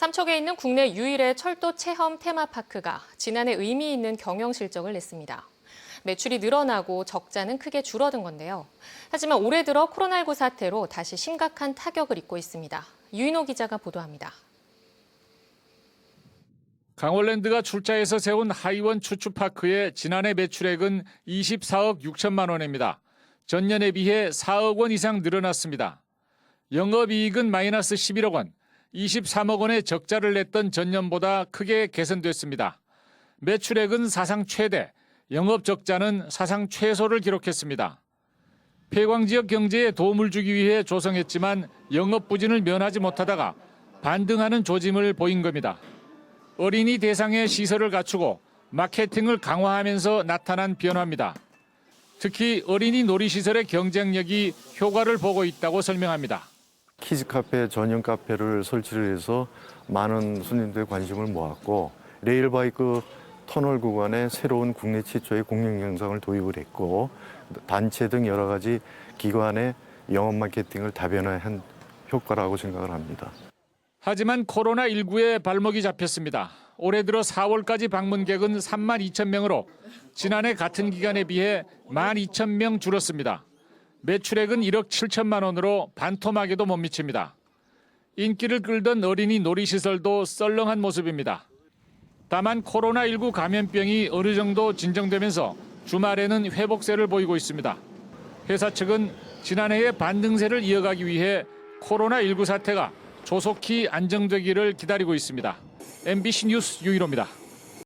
삼척에 있는 국내 유일의 철도 체험 테마파크가 지난해 의미 있는 경영 실적을 냈습니다. 매출이 늘어나고 적자는 크게 줄어든 건데요. 하지만 올해 들어 코로나19 사태로 다시 심각한 타격을 입고 있습니다. 유인호 기자가 보도합니다. 강원랜드가 출자해서 세운 하이원 추추파크의 지난해 매출액은 24억 6천만 원입니다. 전년에 비해 4억 원 이상 늘어났습니다. 영업이익은 마이너스 11억 원, 23억 원의 적자를 냈던 전년보다 크게 개선됐습니다. 매출액은 사상 최대, 영업 적자는 사상 최소를 기록했습니다. 폐광 지역 경제에 도움을 주기 위해 조성했지만 영업 부진을 면하지 못하다가 반등하는 조짐을 보인 겁니다. 어린이 대상의 시설을 갖추고 마케팅을 강화하면서 나타난 변화입니다. 특히 어린이 놀이시설의 경쟁력이 효과를 보고 있다고 설명합니다. 키즈 카페 전용 카페를 설치를 해서 많은 손님들의 관심을 모았고 레일바이크 터널 구간에 새로운 국내 최초의 공영 영상을 도입을 했고 단체 등 여러 가지 기관의 영업 마케팅을 다변화한 효과라고 생각을 합니다. 하지만 코로나19에 발목이 잡혔습니다. 올해 들어 4월까지 방문객은 3만 2천 명으로 지난해 같은 기간에 비해 1만 2천 명 줄었습니다. 매출액은 1억 7천만 원으로 반토막에도 못 미칩니다. 인기를 끌던 어린이 놀이시설도 썰렁한 모습입니다. 다만 코로나19 감염병이 어느 정도 진정되면서 주말에는 회복세를 보이고 있습니다. 회사 측은 지난해의 반등세를 이어가기 위해 코로나19 사태가 조속히 안정되기를 기다리고 있습니다. MBC 뉴스 유일호입니다.